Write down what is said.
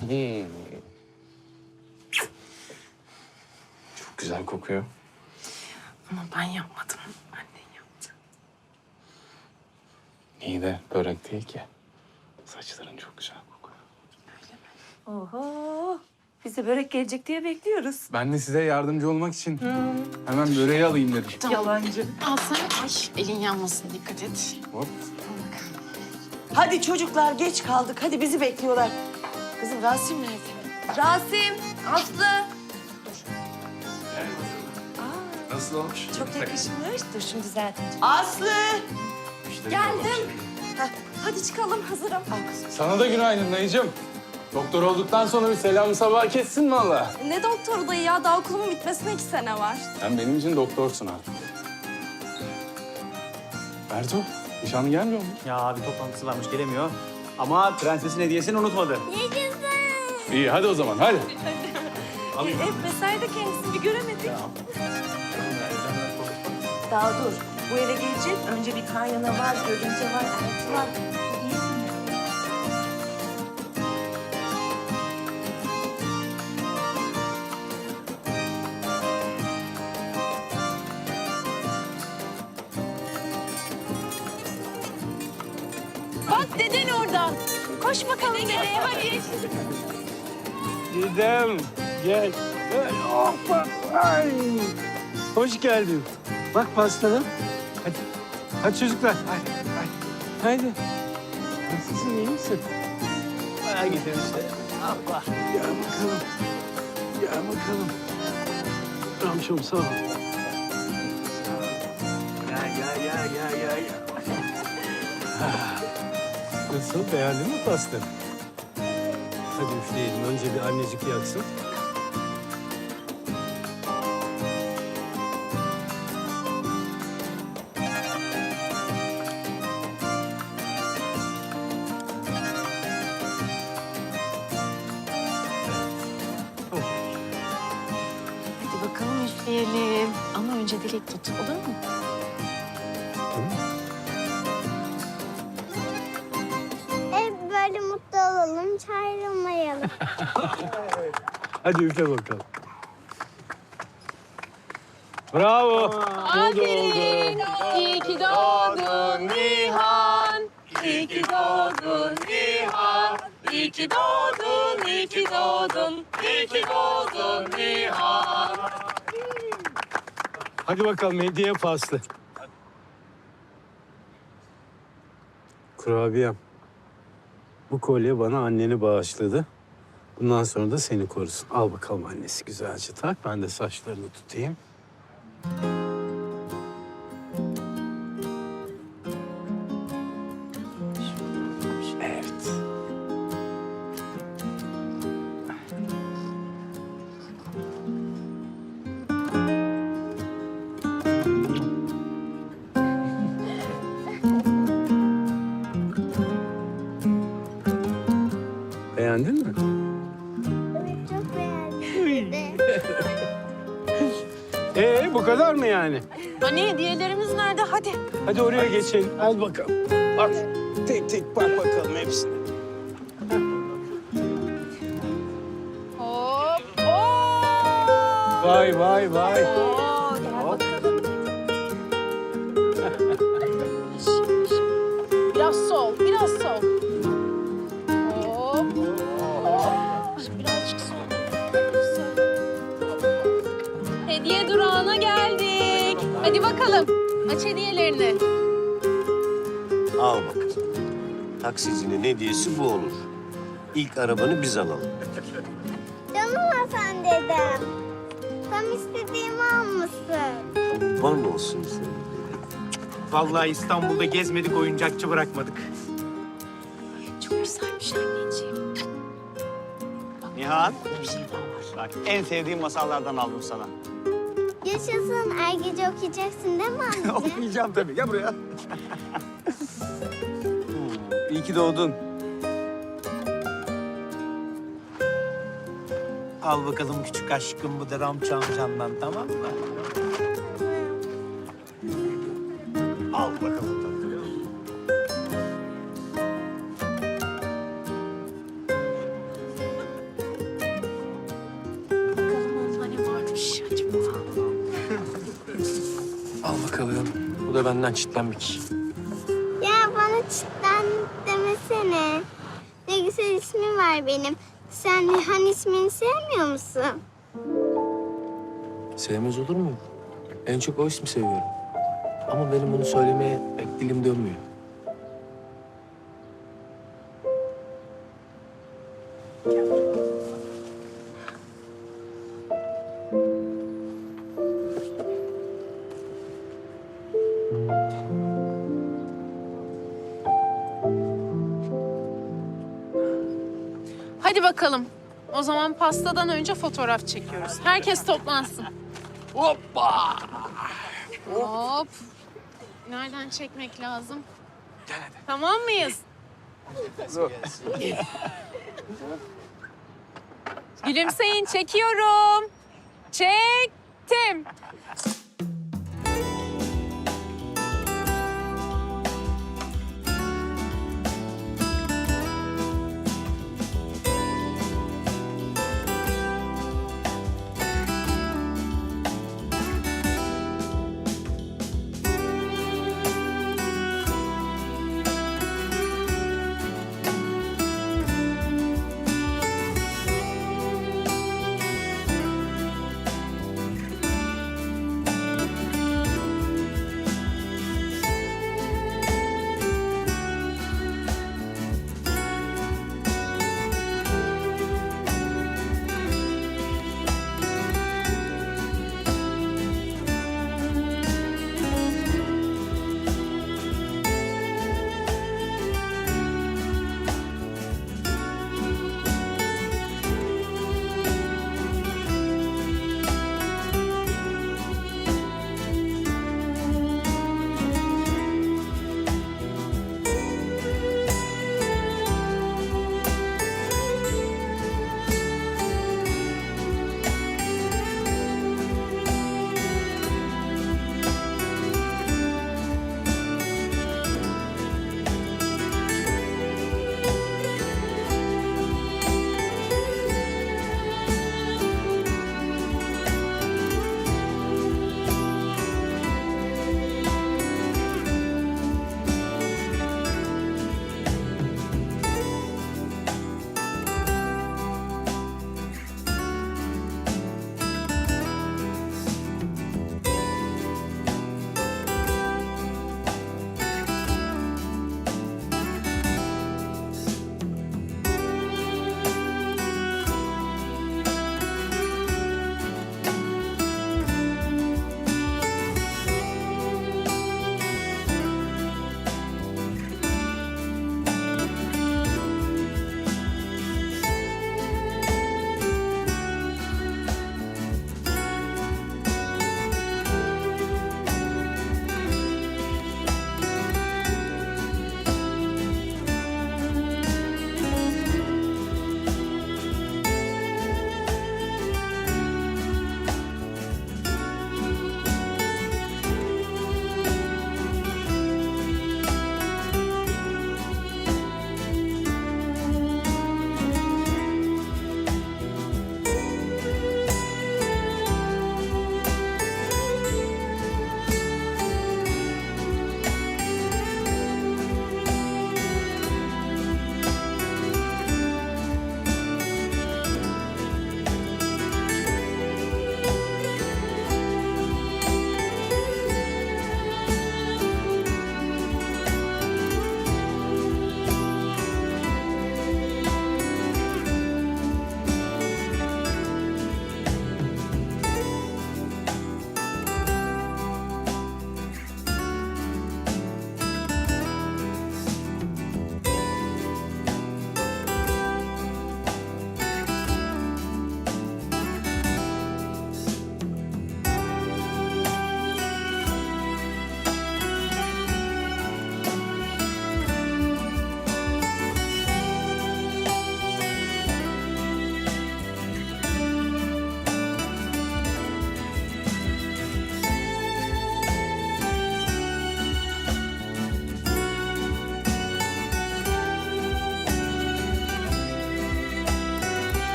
Hmm. Çok güzel kokuyor. Ama ben yapmadım. Annen yaptı. İyi de börek değil ki. Saçların çok güzel kokuyor. Oho. Bize börek gelecek diye bekliyoruz. Ben de size yardımcı olmak için hemen böreği alayım dedim. Yalancı. Al sen. Ay elin yanmasın dikkat et. Hop. Hadi çocuklar geç kaldık. Hadi bizi bekliyorlar. Kızım Rasim nerede? Rasim, Aslı. Nasıl olmuş? Çok yakışmış. Dur şimdi zaten. Aslı! Geldim. Heh, Hadi çıkalım hazırım. Sana da günaydın dayıcığım. Doktor olduktan sonra bir selam sabah kessin valla. Ne doktoru dayı ya? Daha okulumun bitmesine iki sene var. Sen benim için doktorsun artık. Berto, nişanlı gelmiyor mu? Ya bir toplantısı varmış gelemiyor. Ama prensesin hediyesini unutmadı. İyi hadi o zaman hadi. Ev vesaire de kendisini bir göremedik. Daha dur. Bu eve gelecek. Önce bir kaynana var, görünce var, elti var. Bak deden orada. Koş bakalım dedeye hadi. Gidem gel. Hoppa. Ay. Hoş geldin. Bak pastanı. Hadi. Hadi çocuklar. Hadi. Hadi. Hadi. Nasılsın iyi misin? Baya gidelim işte. Allah. Gel bakalım. Gel bakalım. Ramşom sağ ol. Gel gel gel gel. gel. Ah. Nasıl beğendin mi pastanı? Hadi üfleyelim. Önce bir annecik yaksın. Hadi bakalım üfleyelim. Ama önce dilek tut olur mu? Hep olalım, hiç ayrılmayalım. Hadi üfle bakalım. Bravo. Aferin. İyi ki doğdun Nihan. İyi ki doğdun Nihan. İyi ki doğdun, iyi ki doğdun. İyi ki doğdun Nihan. Hadi bakalım hediye paslı. Kurabiyem. Bu kolye bana anneni bağışladı. Bundan sonra da seni korusun. Al bakalım annesi güzelce tak. Ben de saçlarını tutayım. Beğendin mi? Evet, çok beğendim. Ee bu kadar mı yani? Anne hediyelerimiz nerede? Hadi. Hadi oraya geçelim. Al bakalım. Bak tek tek bak bakalım hepsine. Hop. Oo. Vay vay vay. Oo, Hediye durağına geldik. Hadi bakalım. Aç hediyelerini. Al bakalım. Taksicinin hediyesi bu olur. İlk arabanı biz alalım. Canım Hasan dedem. Tam istediğimi almışsın. Kurban olsun sana. Vallahi İstanbul'da gezmedik, oyuncakçı bırakmadık. Çok güzelmiş anneciğim. Nihan, Bir şey daha var. bak en sevdiğim masallardan aldım sana. Yaşasın, her gece okuyacaksın değil mi anne? Okuyacağım tabii. Gel buraya. İyi ki doğdun. Al bakalım küçük aşkım bu da Ramçı amcandan tamam mı? Al bakalım. Bakalım. Bu da benden çitlenmek. Ya bana çitten demesene. Ne güzel ismim var benim. Sen Nihan ismini sevmiyor musun? Sevmez olur muyum? En çok o ismi seviyorum. Ama benim bunu söylemeye pek dilim dönmüyor. Hadi bakalım. O zaman pastadan önce fotoğraf çekiyoruz. Herkes toplansın. Hoppa! Hop. Nereden çekmek lazım? Tamam mıyız? Gülümseyin, çekiyorum. Çektim.